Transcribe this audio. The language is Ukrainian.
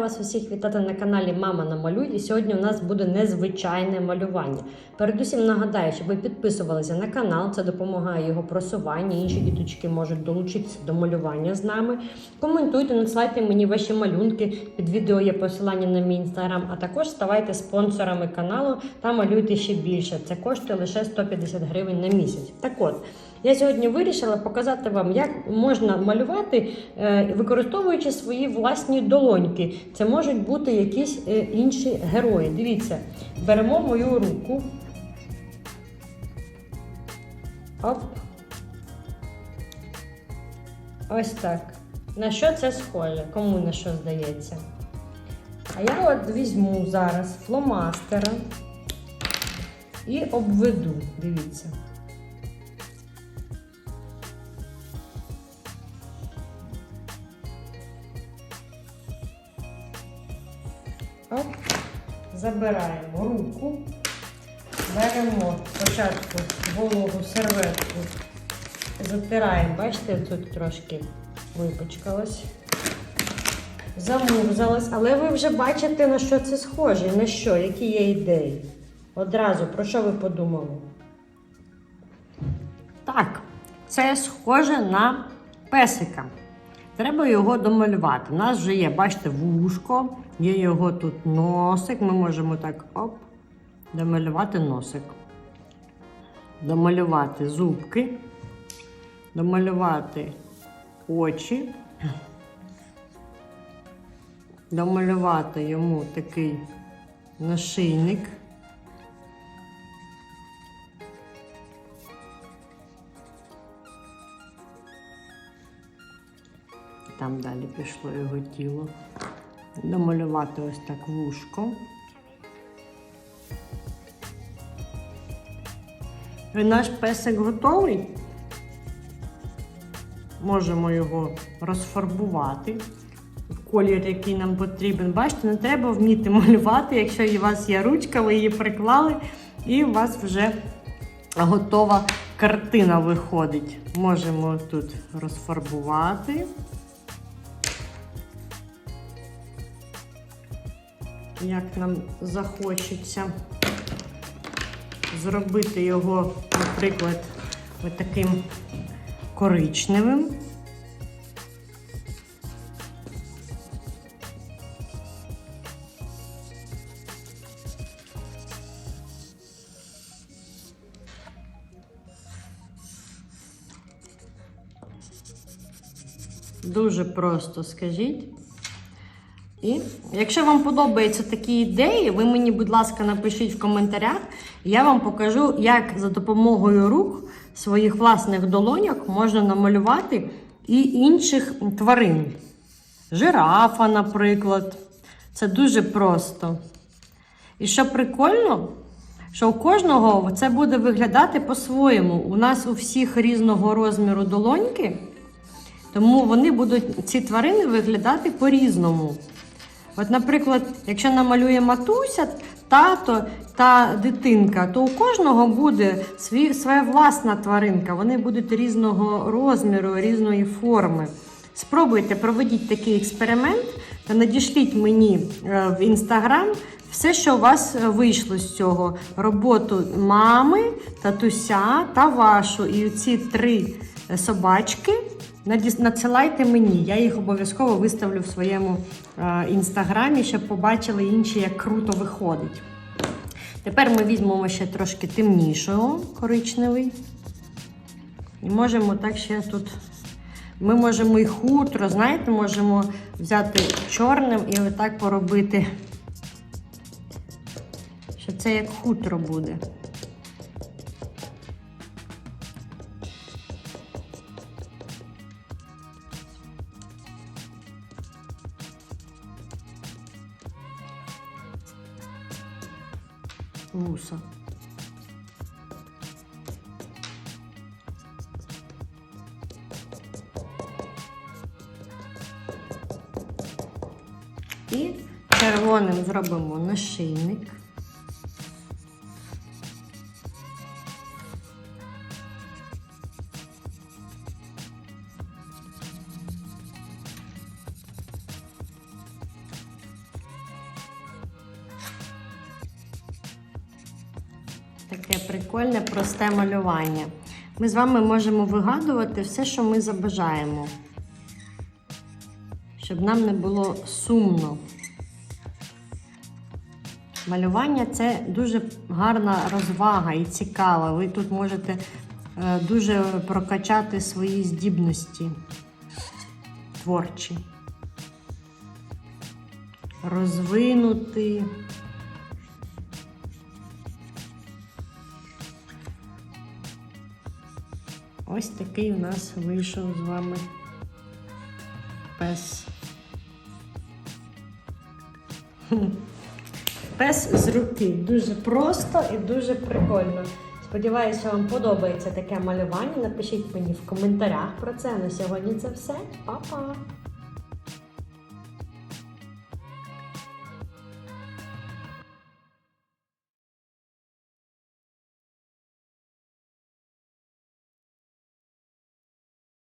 вас усіх вітати на каналі Мама намалюй. І сьогодні у нас буде незвичайне малювання. Передусім нагадаю, щоб ви підписувалися на канал, це допомагає його просуванню. Інші діточки можуть долучитися до малювання з нами. Коментуйте, надсилайте мені ваші малюнки. Під відео є посилання на мій інстаграм, а також ставайте спонсорами каналу та малюйте ще більше. Це коштує лише 150 гривень на місяць. Так от. Я сьогодні вирішила показати вам, як можна малювати, е, використовуючи свої власні долоньки. Це можуть бути якісь е, інші герої. Дивіться, беремо мою руку. Оп. Ось так. На що це схоже? Кому на що здається? А я от візьму зараз фломастера і обведу. Дивіться. Оп. Забираємо руку, беремо спочатку вологу серветку, затираємо, бачите, тут трошки випачкалось, замурзалось, але ви вже бачите, на що це схоже, на що, які є ідеї. Одразу, про що ви подумали? Так, це схоже на песика. Треба його домалювати. У нас вже є, бачите, вушко, є його тут носик. Ми можемо так оп, домалювати носик. Домалювати зубки, домалювати очі, домалювати йому такий нашийник. Там далі пішло його тіло. Домалювати ось так вушко. Наш песик готовий. Можемо його розфарбувати в колір, який нам потрібен. Бачите, не треба вміти малювати, якщо у вас є ручка, ви її приклали, і у вас вже готова картина виходить. Можемо тут розфарбувати. Як нам захочеться зробити його, наприклад, таким коричневим. Дуже просто скажіть. І якщо вам подобаються такі ідеї, ви мені, будь ласка, напишіть в коментарях. Я вам покажу, як за допомогою рук своїх власних долоньок можна намалювати і інших тварин. Жирафа, наприклад. Це дуже просто. І що прикольно, що у кожного це буде виглядати по-своєму. У нас у всіх різного розміру долоньки, тому вони будуть, ці тварини виглядати по-різному. От, наприклад, якщо намалює матуся, тато та дитинка, то у кожного буде свій, своя власна тваринка. Вони будуть різного розміру, різної форми. Спробуйте, проведіть такий експеримент та надішліть мені е, в інстаграм все, що у вас вийшло з цього: роботу мами, татуся та вашу. І ці три собачки. Надсилайте мені, я їх обов'язково виставлю в своєму е, інстаграмі, щоб побачили інші, як круто виходить. Тепер ми візьмемо ще трошки темнішого коричневий. І можемо так ще тут. Ми можемо і хутро, знаєте, можемо взяти чорним і отак поробити, що це як хутро буде. Вуса. І червоним зробимо нашийник. Таке прикольне, просте малювання. Ми з вами можемо вигадувати все, що ми забажаємо. Щоб нам не було сумно. Малювання це дуже гарна розвага і цікава. Ви тут можете е, дуже прокачати свої здібності творчі. Розвинути. Ось такий у нас вийшов з вами пес. Пес з руки. Дуже просто і дуже прикольно. Сподіваюся, вам подобається таке малювання. Напишіть мені в коментарях про це. На сьогодні це все. Па-па!